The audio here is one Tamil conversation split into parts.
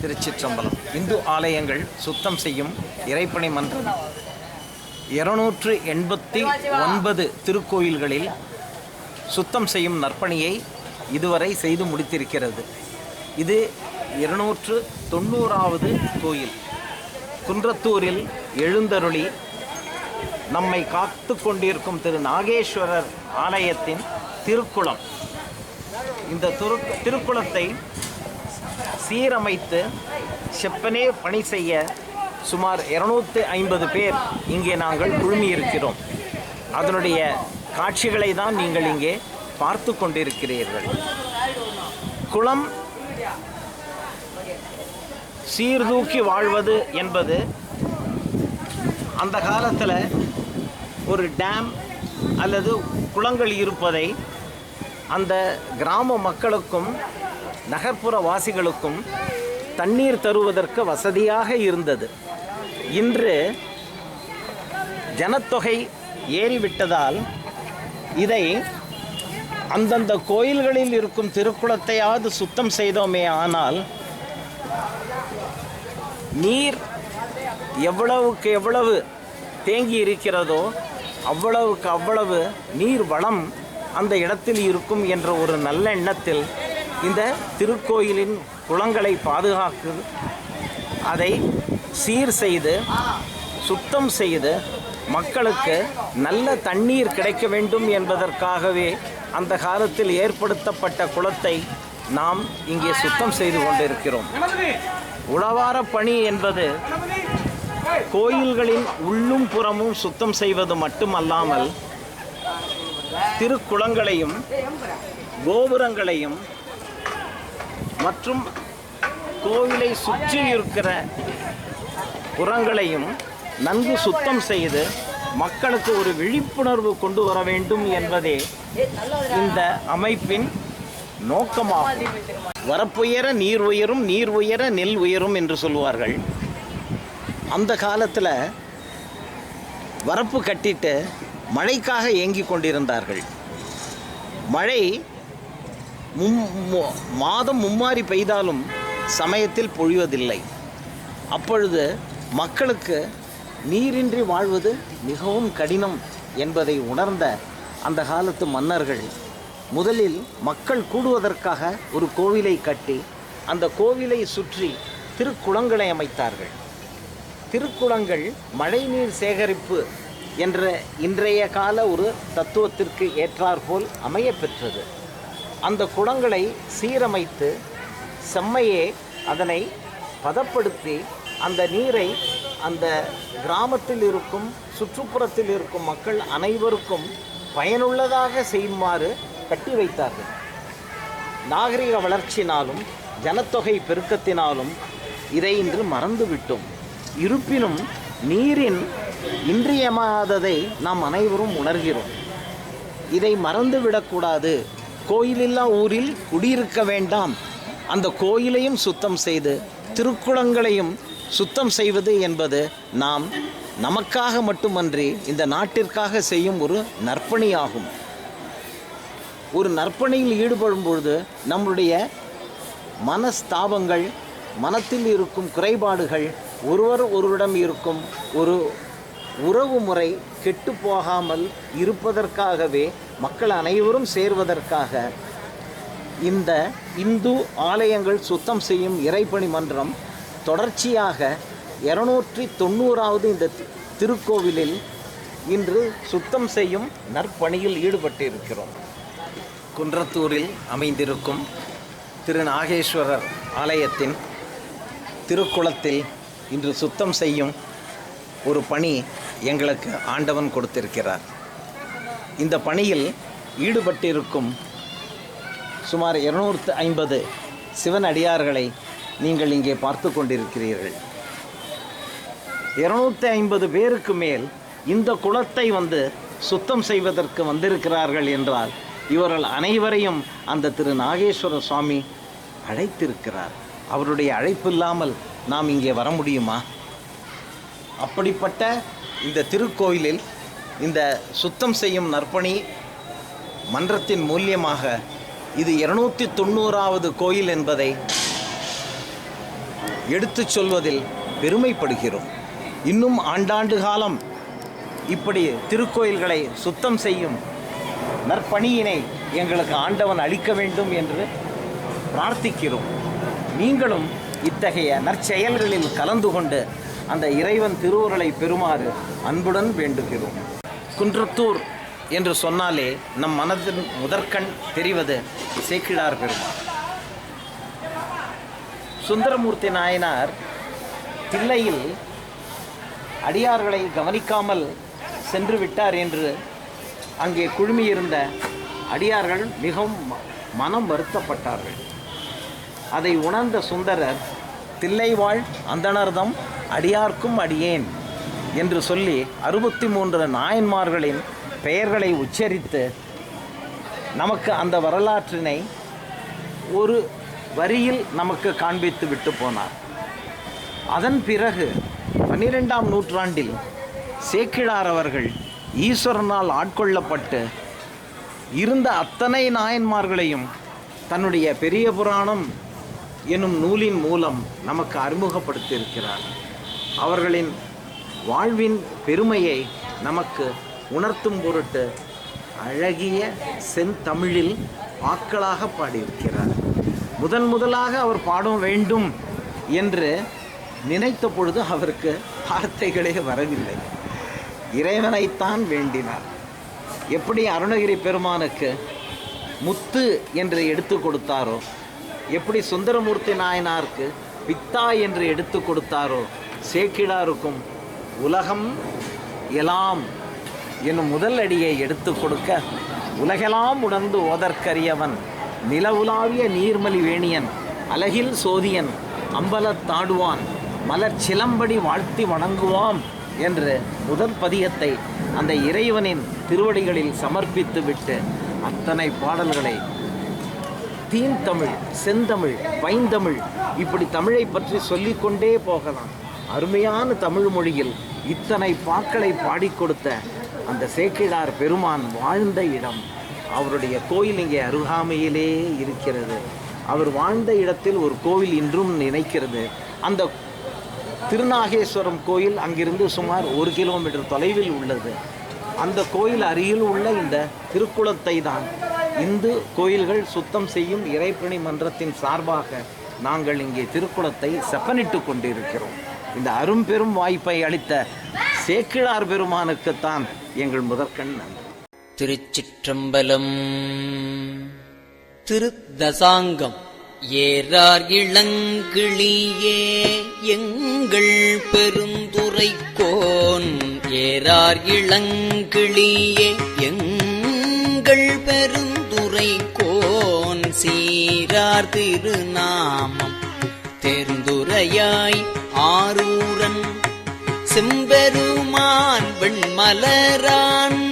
திருச்சிற்றம்பலம். இந்து ஆலயங்கள் சுத்தம் செய்யும் இறைப்பணி மன்றம். இருநூற்று எண்பத்தி ஒன்பது திருக்கோயில்களில் சுத்தம் செய்யும் நற்பணியை இதுவரை செய்து முடித்திருக்கிறது. இது இருநூற்று தொண்ணூறாவது கோயில். குன்றத்தூரில் எழுந்தருளி நம்மை காத்து கொண்டிருக்கும் திரு நாகேஸ்வரர் ஆலயத்தின் திருக்குளம். இந்த திரு திருக்குளத்தை சீரமைத்து செப்பனே பணி செய்ய சுமார் இருநூத்தி ஐம்பது பேர் இங்கே நாங்கள் குழுமியிருக்கிறோம். அதனுடைய காட்சிகளை தான் நீங்கள் இங்கே பார்த்து கொண்டிருக்கிறீர்கள். குளம் சீர்தூக்கி வாழ்வது என்பது அந்த காலத்தில் ஒரு டேம் அல்லது குளங்கள் இருப்பதை அந்த கிராம மக்களுக்கும் நகர்ப்புற வாசிகளுக்கும் தண்ணீர் தருவதற்கு வசதியாக இருந்தது. இன்று ஜனத்தொகை ஏறிவிட்டதால் இதை அந்தந்த கோயில்களில் இருக்கும் திருக்குளத்தையாவது சுத்தம் செய்தோமே ஆனால் நீர் எவ்வளவுக்கு எவ்வளவு தேங்கி இருக்கிறதோ அவ்வளவுக்கு அவ்வளவு நீர் வளம் அந்த இடத்தில் இருக்கும் என்ற ஒரு நல்ல எண்ணத்தில் இந்த திருக்கோயிலின் குளங்களை பாதுகாக்கு அதை சீர் செய்து சுத்தம் செய்து மக்களுக்கு நல்ல தண்ணீர் கிடைக்க வேண்டும் என்பதற்காகவே அந்த காலத்தில் ஏற்படுத்தப்பட்ட குளத்தை நாம் இங்கே சுத்தம் செய்து கொண்டிருக்கிறோம். உழவார பணி என்பது கோயில்களின் உள்ளும் புறமும் சுத்தம் செய்வது மட்டுமல்லாமல் திருக்குளங்களையும் கோபுரங்களையும் மற்றும் கோவிலை சுற்றி இருக்கிற புறங்களையும் நன்கு சுத்தம் செய்து மக்களுக்கு ஒரு விழிப்புணர்வு கொண்டு வர வேண்டும் என்பதே இந்த அமைப்பின் நோக்கமாகும். வரப்புயர நீர் உயரும் நீர் உயர நெல் உயரும் என்று சொல்லுவார்கள். அந்த காலத்தில் வரப்பு கட்டிட்டு மழைக்காக ஏங்கி கொண்டிருந்தார்கள். மழை மும் மாதம் மும்மாறி பெய்தாலும் சமயத்தில் பொழிவதில்லை. அப்பொழுது மக்களுக்கு நீரின்றி வாழ்வது மிகவும் கடினம் என்பதை உணர்ந்த அந்த காலத்து மன்னர்கள் முதலில் மக்கள் கூடுவதற்காக ஒரு கோவிலை கட்டி அந்த கோவிலை சுற்றி திருக்குளங்களை அமைத்தார்கள். திருக்குளங்கள் மழைநீர் சேகரிப்பு என்ற இன்றைய கால ஒரு தத்துவத்திற்கு ஏற்றாற்போல் அமைய பெற்றது அந்த குளங்களை சீரமைத்து செம்மையே அதனை பதப்படுத்தி அந்த நீரை அந்த கிராமத்தில் இருக்கும் சுற்றுப்புறத்தில் இருக்கும் மக்கள் அனைவருக்கும் பயனுள்ளதாக செய்யுமாறு கட்டி வைத்தார்கள். நாகரிக வளர்ச்சினாலும் ஜனத்தொகை பெருக்கத்தினாலும் இதை இன்று மறந்துவிட்டோம். இருப்பினும் நீரின் இன்றியமாததை நாம் அனைவரும் உணர்கிறோம். இதை மறந்துவிடக்கூடாது கோயிலில்லா ஊரில் குடியிருக்க வேண்டாம். அந்த கோயிலையும் சுத்தம் செய்து திருக்குளங்களையும் சுத்தம் செய்வது என்பது நாம் நமக்காக மட்டுமன்றி இந்த நாட்டிற்காக செய்யும் ஒரு நற்பணியாகும். ஒரு நற்பணியில் ஈடுபடும் பொழுது நம்முடைய மனஸ்தாபங்கள் மனத்தில் இருக்கும் குறைபாடுகள் ஒருவர் ஒருவரிடம் இருக்கும் ஒரு உறவு முறை கெட்டு போகாமல் இருப்பதற்காகவே மக்கள் அனைவரும் சேர்வதற்காக இந்த இந்து ஆலயங்கள் சுத்தம் செய்யும் இறைப்பணி மன்றம் தொடர்ச்சியாக இருநூற்றி தொண்ணூறாவது இந்த திருக்கோவிலில் இன்று சுத்தம் செய்யும் நற்பணியில் ஈடுபட்டிருக்கிறோம். குன்றத்தூரில் அமைந்திருக்கும் திரு நாகேஸ்வரர் ஆலயத்தின் திருக்குளத்தில் இன்று சுத்தம் செய்யும் ஒரு பணி எங்களுக்கு ஆண்டவன் கொடுத்திருக்கிறார். இந்த பணியில் ஈடுபட்டிருக்கும் சுமார் இருநூற்று ஐம்பது சிவன் அடியார்களை நீங்கள் இங்கே பார்த்து கொண்டிருக்கிறீர்கள். இருநூத்தி ஐம்பது பேருக்கு மேல் இந்த குளத்தை வந்து சுத்தம் செய்வதற்கு வந்திருக்கிறார்கள் என்றால் இவர்கள் அனைவரையும் அந்த திரு நாகேஸ்வர சுவாமி அழைத்திருக்கிறார். அவருடைய அழைப்பு இல்லாமல் நாம் இங்கே வர முடியுமா? அப்படிப்பட்ட இந்த திருக்கோயிலில் இந்த சுத்தம் செய்யும் நற்பணி மன்றத்தின் மூலியமாக இது இருநூத்தி தொண்ணூறாவது கோயில் என்பதை எடுத்துச் சொல்வதில் பெருமைப்படுகிறோம். இன்னும் ஆண்டாண்டு காலம் இப்படி திருக்கோயில்களை சுத்தம் செய்யும் நற்பணியினை எங்களுக்கு ஆண்டவன் அளிக்க வேண்டும் என்று பிரார்த்திக்கிறோம். நீங்களும் இத்தகைய நற்செயல்களில் கலந்து கொண்டு அந்த இறைவன் திருவுருளை பெறுமாறு அன்புடன் வேண்டுகிறோம். குன்றத்தூர் என்று சொன்னாலே நம் மனதின் முதற்கண் தெரிவது சேக்கிழார் பெருமாள். சுந்தரமூர்த்தி நாயனார் தில்லையில் அடியார்களை கவனிக்காமல் சென்று விட்டார் என்று அங்கே குழுமியிருந்த அடியார்கள் மிகவும் ம- மனம் வருத்தப்பட்டார்கள். அதை உணர்ந்த சுந்தரர் தில்லைவாழ் அந்தணர்தம் அடியார்க்கும் அடியேன் என்று சொல்லி அறுபத்தி மூன்று நாயன்மார்களின் பெயர்களை உச்சரித்து நமக்கு அந்த வரலாற்றினை ஒரு வரியில் நமக்கு காண்பித்து விட்டு போனார். அதன் பிறகு பன்னிரெண்டாம் நூற்றாண்டில் சேக்கிழார் அவர்கள் ஈஸ்வரனால் ஆட்கொள்ளப்பட்டு இருந்த அத்தனை நாயன்மார்களையும் தன்னுடைய பெரிய புராணம் எனும் நூலின் மூலம் நமக்கு அறிமுகப்படுத்தியிருக்கிறார். அவர்களின் வாழ்வின் பெருமையை நமக்கு உணர்த்தும் பொருட்டு அழகிய செந்தமிழில் ஆக்களாக பாடியிருக்கிறார். முதன் முதலாக அவர் பாட வேண்டும் என்று நினைத்த பொழுது அவருக்கு வார்த்தைகளே வரவில்லை. இறைவனைத்தான் வேண்டினார். எப்படி அருணகிரி பெருமானுக்கு முத்து என்று எடுத்து கொடுத்தாரோ எப்படி சுந்தரமூர்த்தி நாயனாருக்கு பித்தா என்று எடுத்து கொடுத்தாரோ சேக்கிடாருக்கும் உலகம் எலாம் என்னும் முதல் அடியை எடுத்து கொடுக்க உலகெல்லாம் உணர்ந்து ஓதற்கரியவன் நிலவுலாவிய நீர்மலி வேணியன் அலகில் சோதியன் அம்பலத்தாடுவான் மலர் சிலம்படி வாழ்த்தி வணங்குவாம் என்று முதல் பதியத்தை அந்த இறைவனின் திருவடிகளில் சமர்ப்பித்து விட்டு அத்தனை பாடல்களை தீந்தமிழ் செந்தமிழ் பைந்தமிழ் இப்படி தமிழை பற்றி சொல்லிக்கொண்டே போகலாம். அருமையான தமிழ் மொழியில் இத்தனை பாக்களை பாடிக் கொடுத்த அந்த சேக்கிழார் பெருமான் வாழ்ந்த இடம். அவருடைய கோயில் இங்கே அருகாமையிலே இருக்கிறது. அவர் வாழ்ந்த இடத்தில் ஒரு கோவில் இன்றும் நினைக்கிறது. அந்த திருநாகேஸ்வரம் கோயில் அங்கிருந்து சுமார் ஒரு கிலோமீட்டர் தொலைவில் உள்ளது. அந்த கோயில் அருகில் உள்ள இந்த திருக்குளத்தை தான் இந்து கோயில்கள் சுத்தம் செய்யும் இறைப்பணி மன்றத்தின் சார்பாக நாங்கள் இங்கே திருக்குளத்தை செப்பனிட்டு கொண்டிருக்கிறோம். இந்த அரும்பெரும் வாய்ப்பை அளித்த சேக்கிழார் பெருமானுக்குத்தான் எங்கள் முதற்கண் நன்றி. திருச்சிற்றம்பலம். திருத்தசாங்கம். ஏறார் இளங்கிளியே எங்கள் பெருந்துரைக்கோன். ஏறார் இளங்கிளியே எங்கள் பெருந்துரைக்கோன். சீரார் திருநாமம் தேர்ந்துரையாய் ஆரூரன். செம்பெருமான் வெண்மலரான்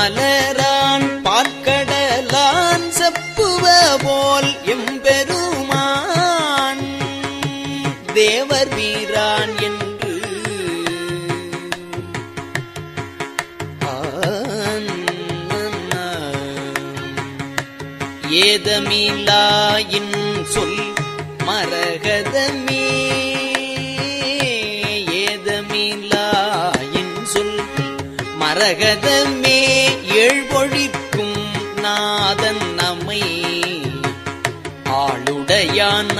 மலரான் பார்க்கடலான் செப்புவ போல் எம்பெருமான். தேவர் வீரான் என்று ஏதமிலாயின் சொல் மரகதமே. ஏதமிலாயின் சொல் மரகதமே. யான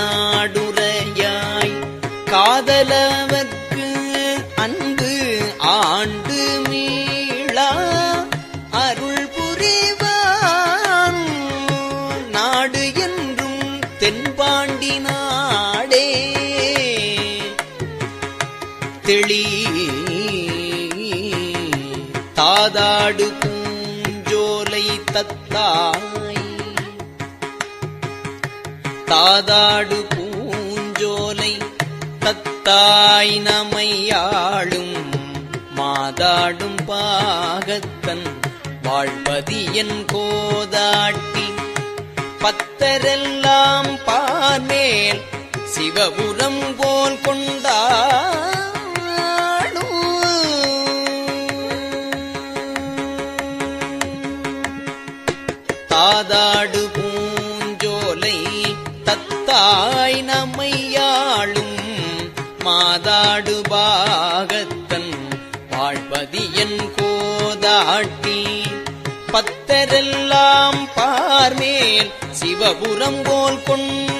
தாதாடு பூஞ்சோலை தத்தாய் நமையாளும் மாதாடும் பாகத்தன் வாழ்வதியன் கோதாட்டி பத்தரெல்லாம் பார்மேல் சிவபுரம் போல் கொண்டாடும் மாதாய் நம்மையாளும் மாதாடு பாகத்தன் வாழ்பதியன் கோதாட்டி. பத்தரெல்லாம் பார்மேல் சிவபுரம் போல் கொண்டு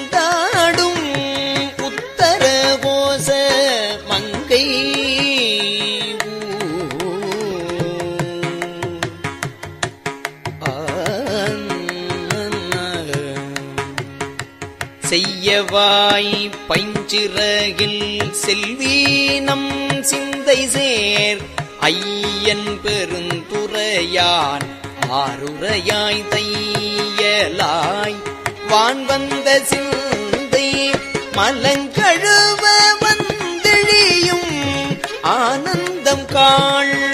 செய்யவாய் பைஞ்சிறகில் செல்வீனம் சிந்தை சேர். ஐயன் பெருந்துரையான் ஆருரையாய் தையலாய். வான் வந்த சிந்தை மலங்கழுவ வந்தெழியும். ஆனந்தம் காள்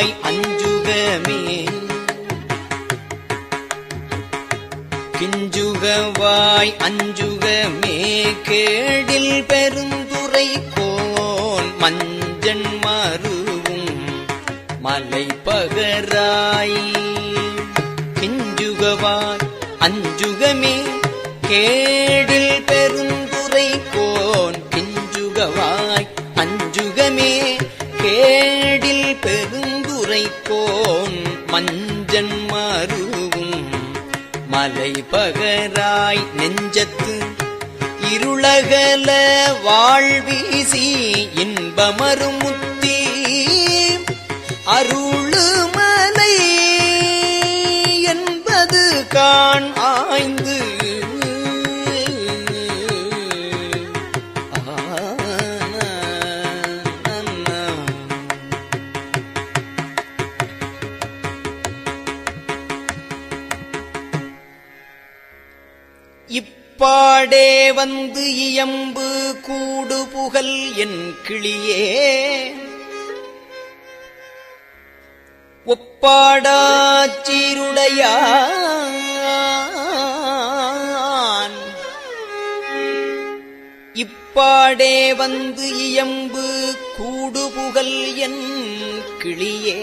கிஞ்சுகவாய் அஞ்சுகமே. கிஞ்சுகவாய் அஞ்சுகமே. கேடில் பெருந்துரை கோல் மஞ்சன் மருவும் மலை பகராய். கிஞ்சுகவாய் அஞ்சுகமே. கேடில் பெருந்துரை கோன் கிஞ்சுகவாய் அஞ்சுகமே. கேடில் பெருந்துரை கோன் மஞ்சன் மருவும் மலை பகராய் நெஞ்சத்து இருளகல வாழ்வீசி இன்பமருமுத்தி. அருளுமலை என்பது காண் இப்பாடே வந்து இயம்பு கூடு புகழ் என் கிளியே. ஒப்பாடாச்சீருடையான் இப்பாடே வந்து இயம்பு கூடு புகழ் என் கிளியே.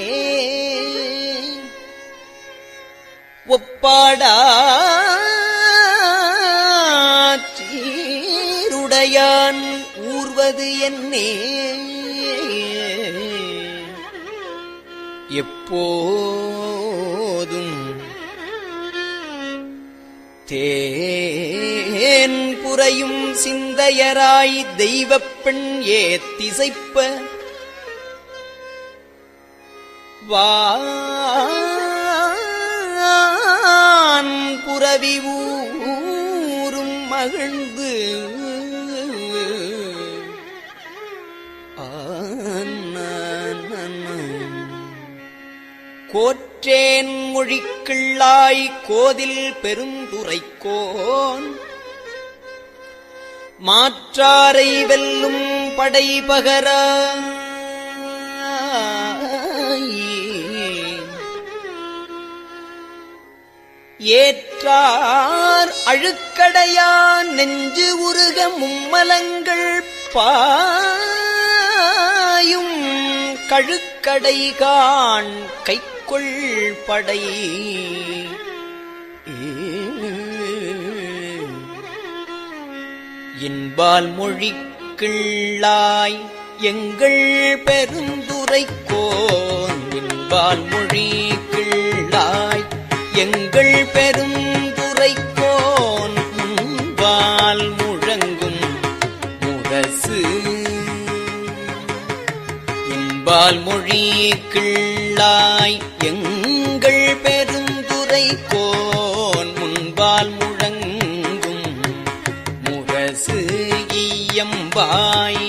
ஒப்பாடா நான் ஊர்வது என்னே? எப்போதும் தேன் புரையும் சிந்தையராய் தெய்வப் பெண் திசைப்ப வான் புறவி ஊரும் மகிழ்ந்த கோற்றேன் மொழிக்கிள்ளாய் கோதில் பெருந்துரைக்கோன். மாற்றாரை வெல்லும் படை பகர ஏற்றார் அழுக்கடையான் நெஞ்சு உருக மும்மலங்கள் பாயும் கழுக்கடைகான் கைக்கொள் படை. இன்பால் மொழி கிள்ளாய் எங்கள் பெருந்துரைக்கோன். இன்பால் மொழி கிள்ளாய் எங்கள் பெருந்துரைக்கோன். முன்பால் முழங்கும் முரசு. இன்பால் மொழி கிள்ள கிள்ளாய் எங்கள் பெருந்துரை போன் முன்பால் முழங்கும் முரசு இயம்பாய்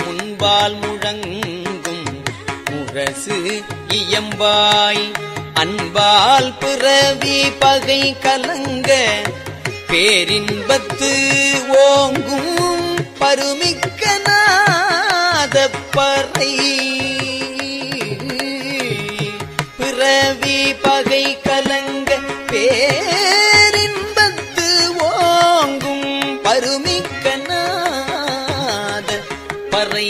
முன்பால் முழங்கும் முரசு இயம்பாய் அன்பால் பிறவி பகை கலங்க பேரின்பத்து ஓங்கும் பருமிக்க நாதப்பறை. பிறவி பகை கலங்க பேரின்பத்து ஓங்கும் பருமிக்க நாத பறை.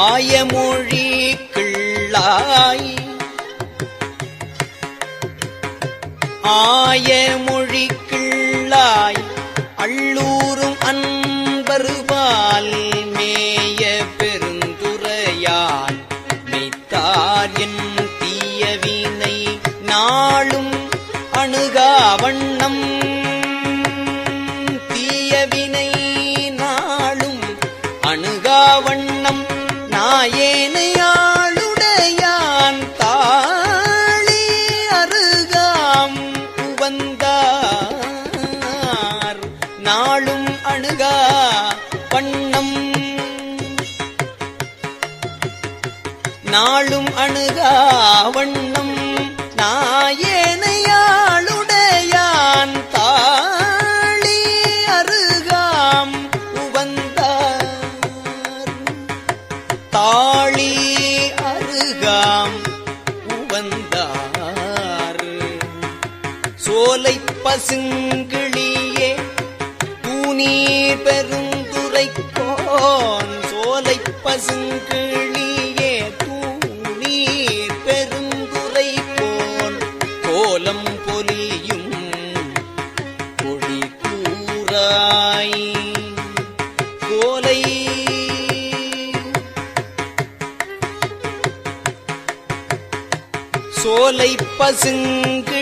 ஆயமொழி கிள்ளாய் ஆய மொழி கிள்ளாய் அள்ளூரும் அன்பருபால் நாளும் அணுகா வண்ணம். நாளும் அணுகா வண்ணம். நாயேனையாளுடையான் தாளி அருகாம் உவந்தார். தாளி அருகாம் உவந்தார். சோலை பசுங்கிளியே பசுங்கிளியே தூணீர் போல் கோலம் பொலியும் பொடி கூறாய். கோலை சோலை பசுங்கிளியே